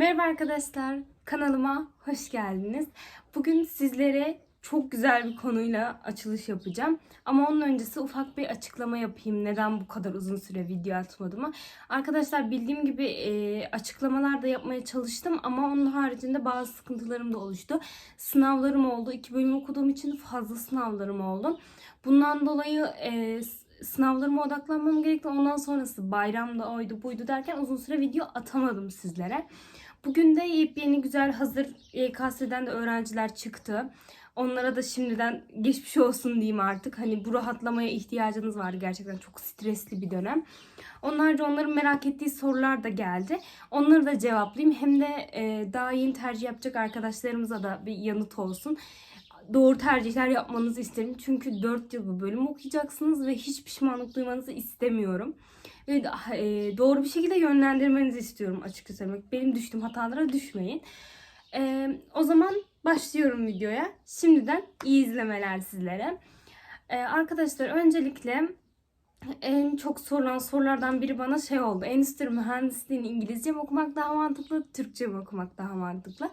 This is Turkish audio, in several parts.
Merhaba arkadaşlar, kanalıma hoş geldiniz. Bugün sizlere çok güzel bir konuyla açılış yapacağım. Ama onun öncesi ufak bir açıklama yapayım. Neden bu kadar uzun süre video atmadığımı. Arkadaşlar bildiğim gibi e, açıklamalar da yapmaya çalıştım. Ama onun haricinde bazı sıkıntılarım da oluştu. Sınavlarım oldu. İki bölüm okuduğum için fazla sınavlarım oldu. Bundan dolayı e, sınavlarıma odaklanmam gerekti. Ondan sonrası bayramda oydu buydu derken uzun süre video atamadım sizlere. Bugün de yepyeni güzel hazır YKS'den de öğrenciler çıktı. Onlara da şimdiden geçmiş olsun diyeyim artık. Hani bu rahatlamaya ihtiyacınız var gerçekten çok stresli bir dönem. Onlarca onların merak ettiği sorular da geldi. Onları da cevaplayayım. Hem de e, daha yeni tercih yapacak arkadaşlarımıza da bir yanıt olsun doğru tercihler yapmanızı isterim. Çünkü 4 yıl bu bölüm okuyacaksınız ve hiç pişmanlık duymanızı istemiyorum. Ve e, doğru bir şekilde yönlendirmenizi istiyorum açıkça söylemek. Benim düştüğüm hatalara düşmeyin. E, o zaman başlıyorum videoya. Şimdiden iyi izlemeler sizlere. E, arkadaşlar öncelikle en çok sorulan sorulardan biri bana şey oldu. Endüstri mühendisliğini İngilizce mi okumak daha mantıklı, Türkçe mi okumak daha mantıklı?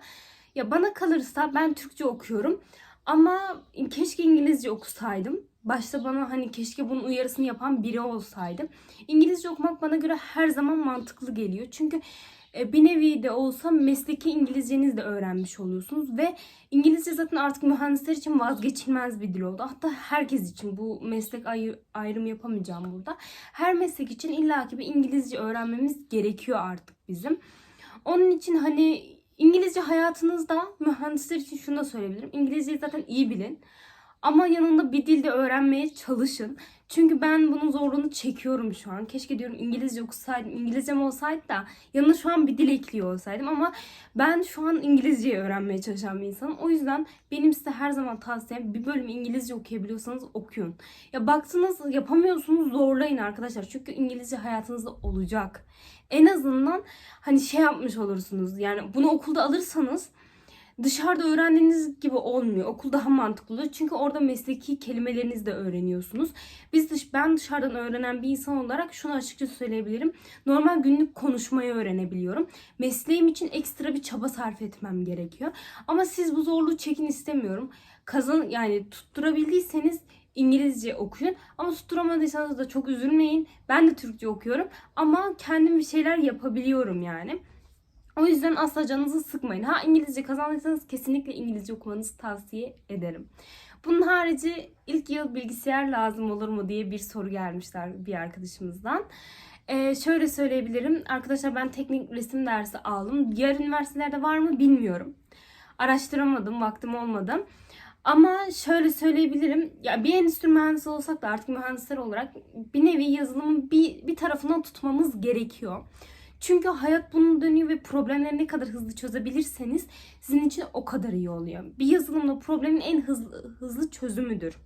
Ya bana kalırsa ben Türkçe okuyorum. Ama keşke İngilizce okusaydım. Başta bana hani keşke bunun uyarısını yapan biri olsaydı. İngilizce okumak bana göre her zaman mantıklı geliyor. Çünkü e, bir nevi de olsa mesleki İngilizceniz de öğrenmiş oluyorsunuz ve İngilizce zaten artık mühendisler için vazgeçilmez bir dil oldu. Hatta herkes için bu meslek ayır, ayrım yapamayacağım burada. Her meslek için illaki bir İngilizce öğrenmemiz gerekiyor artık bizim. Onun için hani İngilizce hayatınızda mühendisler için şunu da söyleyebilirim. İngilizceyi zaten iyi bilin. Ama yanında bir dil de öğrenmeye çalışın. Çünkü ben bunun zorluğunu çekiyorum şu an. Keşke diyorum İngilizce okusaydım, İngilizcem olsaydı da yanına şu an bir dil ekliyor olsaydım. Ama ben şu an İngilizceyi öğrenmeye çalışan bir insanım. O yüzden benim size her zaman tavsiyem bir bölüm İngilizce okuyabiliyorsanız okuyun. Ya baktınız yapamıyorsunuz zorlayın arkadaşlar. Çünkü İngilizce hayatınızda olacak. En azından hani şey yapmış olursunuz. Yani bunu okulda alırsanız dışarıda öğrendiğiniz gibi olmuyor. Okul daha mantıklı oluyor. Çünkü orada mesleki kelimelerinizi de öğreniyorsunuz. Biz dış, ben dışarıdan öğrenen bir insan olarak şunu açıkça söyleyebilirim. Normal günlük konuşmayı öğrenebiliyorum. Mesleğim için ekstra bir çaba sarf etmem gerekiyor. Ama siz bu zorluğu çekin istemiyorum. Kazan yani tutturabildiyseniz İngilizce okuyun. Ama tutturamadıysanız da çok üzülmeyin. Ben de Türkçe okuyorum. Ama kendim bir şeyler yapabiliyorum yani. O yüzden asla canınızı sıkmayın. Ha İngilizce kazandıysanız kesinlikle İngilizce okumanızı tavsiye ederim. Bunun harici ilk yıl bilgisayar lazım olur mu diye bir soru gelmişler bir arkadaşımızdan. Ee, şöyle söyleyebilirim. Arkadaşlar ben teknik resim dersi aldım. Diğer üniversitelerde var mı bilmiyorum. Araştıramadım, vaktim olmadı. Ama şöyle söyleyebilirim. Ya bir endüstri mühendisi olsak da artık mühendisler olarak bir nevi yazılımın bir, bir tarafından tutmamız gerekiyor. Çünkü hayat bunun dönüyor ve problemleri ne kadar hızlı çözebilirseniz sizin için o kadar iyi oluyor. Bir yazılımda problemin en hızlı, hızlı çözümüdür.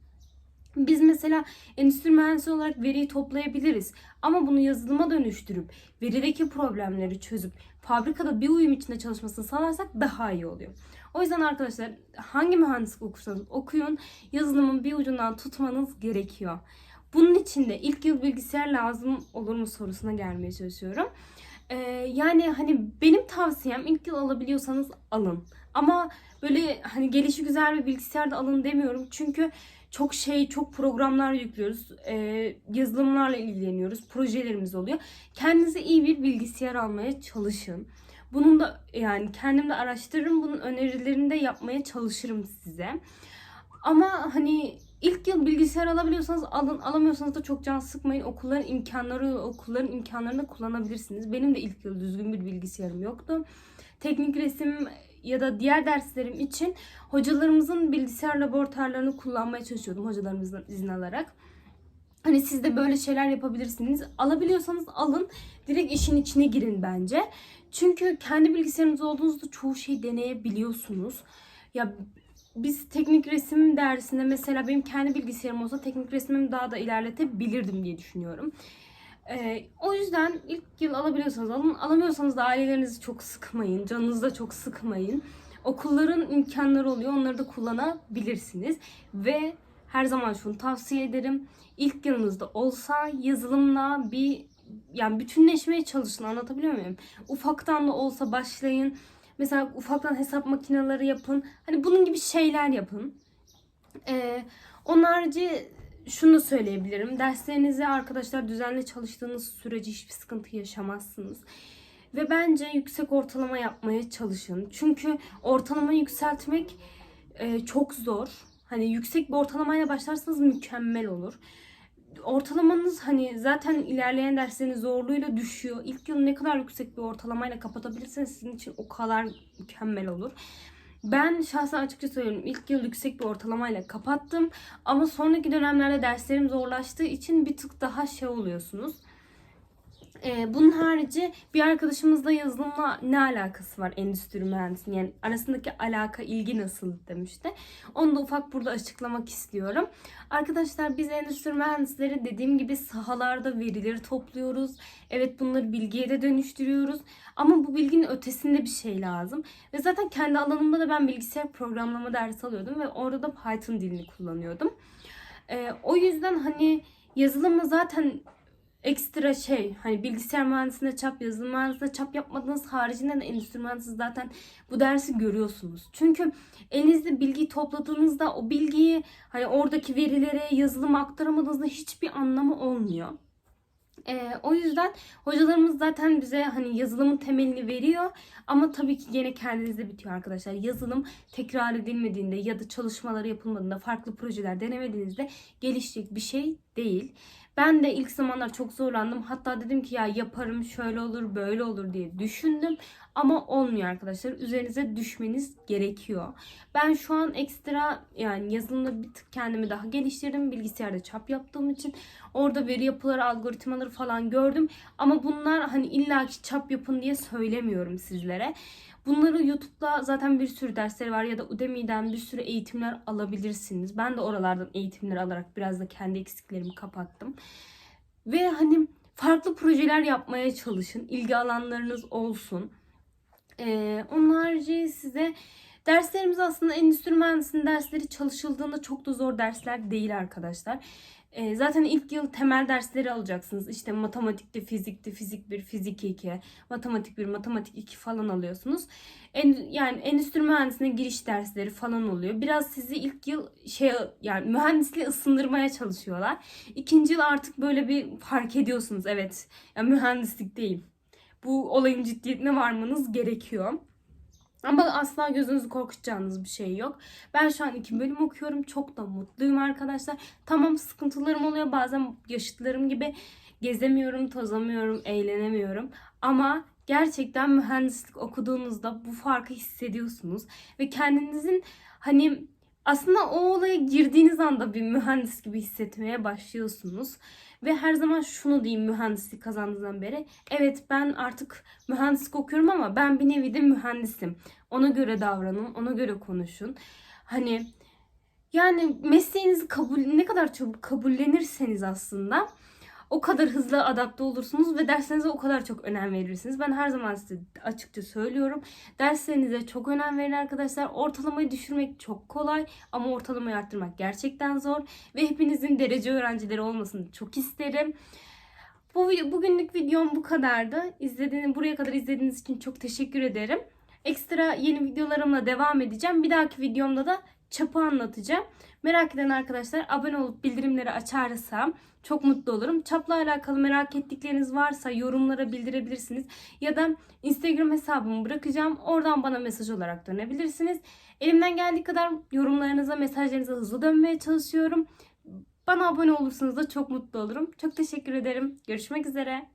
Biz mesela endüstri mühendisi olarak veriyi toplayabiliriz. Ama bunu yazılıma dönüştürüp verideki problemleri çözüp fabrikada bir uyum içinde çalışmasını sağlarsak daha iyi oluyor. O yüzden arkadaşlar hangi mühendislik okursanız okuyun yazılımın bir ucundan tutmanız gerekiyor. Bunun için de ilk yıl bilgisayar lazım olur mu sorusuna gelmeye çalışıyorum. Ee, yani hani benim tavsiyem ilk yıl alabiliyorsanız alın. Ama böyle hani gelişi güzel bir bilgisayar da alın demiyorum. Çünkü çok şey, çok programlar yüklüyoruz. Ee, yazılımlarla ilgileniyoruz. Projelerimiz oluyor. Kendinize iyi bir bilgisayar almaya çalışın. Bunun da yani kendim de araştırırım. Bunun önerilerini de yapmaya çalışırım size. Ama hani ilk yıl bilgisayar alabiliyorsanız alın, alamıyorsanız da çok can sıkmayın. Okulların imkanları, okulların imkanlarını kullanabilirsiniz. Benim de ilk yıl düzgün bir bilgisayarım yoktu. Teknik resim ya da diğer derslerim için hocalarımızın bilgisayar laboratuvarlarını kullanmaya çalışıyordum hocalarımızdan izin alarak. Hani siz de böyle şeyler yapabilirsiniz. Alabiliyorsanız alın. Direkt işin içine girin bence. Çünkü kendi bilgisayarınız olduğunuzda çoğu şeyi deneyebiliyorsunuz. Ya biz teknik resim dersinde mesela benim kendi bilgisayarım olsa teknik resmimi daha da ilerletebilirdim diye düşünüyorum. Ee, o yüzden ilk yıl alabiliyorsanız alın. Alamıyorsanız da ailelerinizi çok sıkmayın. Canınızı da çok sıkmayın. Okulların imkanları oluyor. Onları da kullanabilirsiniz. Ve her zaman şunu tavsiye ederim. İlk yılınızda olsa yazılımla bir yani bütünleşmeye çalışın anlatabiliyor muyum? Ufaktan da olsa başlayın. Mesela ufaktan hesap makineleri yapın. Hani bunun gibi şeyler yapın. Ee, onun harici şunu söyleyebilirim. Derslerinizi arkadaşlar düzenli çalıştığınız sürece hiçbir sıkıntı yaşamazsınız. Ve bence yüksek ortalama yapmaya çalışın. Çünkü ortalamayı yükseltmek e, çok zor. Hani yüksek bir ortalamayla başlarsanız mükemmel olur. Ortalamanız hani zaten ilerleyen derslerin zorluğuyla düşüyor. İlk yıl ne kadar yüksek bir ortalamayla kapatabilirseniz sizin için o kadar mükemmel olur. Ben şahsen açıkça söylüyorum ilk yıl yüksek bir ortalamayla kapattım. Ama sonraki dönemlerde derslerim zorlaştığı için bir tık daha şey oluyorsunuz. Ee, bunun harici bir arkadaşımızla yazılımla ne alakası var endüstri mühendisliğinin? Yani arasındaki alaka, ilgi nasıl demişti. Onu da ufak burada açıklamak istiyorum. Arkadaşlar biz endüstri mühendisleri dediğim gibi sahalarda verileri topluyoruz. Evet bunları bilgiye de dönüştürüyoruz. Ama bu bilginin ötesinde bir şey lazım. Ve zaten kendi alanımda da ben bilgisayar programlama dersi alıyordum ve orada da Python dilini kullanıyordum. Ee, o yüzden hani yazılımı zaten ekstra şey hani bilgisayar mühendisliğinde çap yazılım mühendisliğinde çap yapmadığınız haricinde de endüstri mühendisliği zaten bu dersi görüyorsunuz. Çünkü elinizde bilgiyi topladığınızda o bilgiyi hani oradaki verilere yazılım aktaramadığınızda hiçbir anlamı olmuyor. Ee, o yüzden hocalarımız zaten bize hani yazılımın temelini veriyor ama tabii ki yine kendinizde bitiyor arkadaşlar. Yazılım tekrar edilmediğinde ya da çalışmaları yapılmadığında farklı projeler denemediğinizde gelişecek bir şey değil. Ben de ilk zamanlar çok zorlandım. Hatta dedim ki ya yaparım şöyle olur böyle olur diye düşündüm. Ama olmuyor arkadaşlar. Üzerinize düşmeniz gerekiyor. Ben şu an ekstra yani yazılımda bir tık kendimi daha geliştirdim. Bilgisayarda çap yaptığım için orada veri yapıları, algoritmaları falan gördüm. Ama bunlar hani illaki çap yapın diye söylemiyorum sizlere. Bunları YouTube'da zaten bir sürü dersleri var ya da Udemy'den bir sürü eğitimler alabilirsiniz. Ben de oralardan eğitimler alarak biraz da kendi eksiklerimi kapattım. Ve hani farklı projeler yapmaya çalışın. İlgi alanlarınız olsun. Ee, onun harici size derslerimiz aslında endüstri mühendisliğinin dersleri çalışıldığında çok da zor dersler değil arkadaşlar. Ee, zaten ilk yıl temel dersleri alacaksınız. İşte matematikte, fizikte, fizik 1, fizik 2, matematik 1, matematik 2 falan alıyorsunuz. En, yani endüstri mühendisliğine giriş dersleri falan oluyor. Biraz sizi ilk yıl şey yani mühendisliğe ısındırmaya çalışıyorlar. İkinci yıl artık böyle bir fark ediyorsunuz. Evet, yani mühendislik değil. Bu olayın ciddiyetine varmanız gerekiyor. Ama asla gözünüzü korkutacağınız bir şey yok. Ben şu an iki bölüm okuyorum. Çok da mutluyum arkadaşlar. Tamam sıkıntılarım oluyor. Bazen yaşıtlarım gibi gezemiyorum, tozamıyorum, eğlenemiyorum. Ama gerçekten mühendislik okuduğunuzda bu farkı hissediyorsunuz. Ve kendinizin hani aslında o olaya girdiğiniz anda bir mühendis gibi hissetmeye başlıyorsunuz. Ve her zaman şunu diyeyim mühendislik kazandığından beri. Evet ben artık mühendislik okuyorum ama ben bir nevi de mühendisim. Ona göre davranın, ona göre konuşun. Hani yani mesleğinizi kabul ne kadar çabuk kabullenirseniz aslında o kadar hızlı adapte olursunuz ve derslerinize o kadar çok önem verirsiniz. Ben her zaman size açıkça söylüyorum. Derslerinize çok önem verin arkadaşlar. Ortalamayı düşürmek çok kolay ama ortalamayı arttırmak gerçekten zor. Ve hepinizin derece öğrencileri olmasını çok isterim. Bu bugünlük videom bu kadardı. İzlediğiniz buraya kadar izlediğiniz için çok teşekkür ederim. Ekstra yeni videolarımla devam edeceğim. Bir dahaki videomda da çapı anlatacağım. Merak eden arkadaşlar abone olup bildirimleri açarsam çok mutlu olurum. Çapla alakalı merak ettikleriniz varsa yorumlara bildirebilirsiniz. Ya da Instagram hesabımı bırakacağım. Oradan bana mesaj olarak dönebilirsiniz. Elimden geldiği kadar yorumlarınıza, mesajlarınıza hızlı dönmeye çalışıyorum. Bana abone olursanız da çok mutlu olurum. Çok teşekkür ederim. Görüşmek üzere.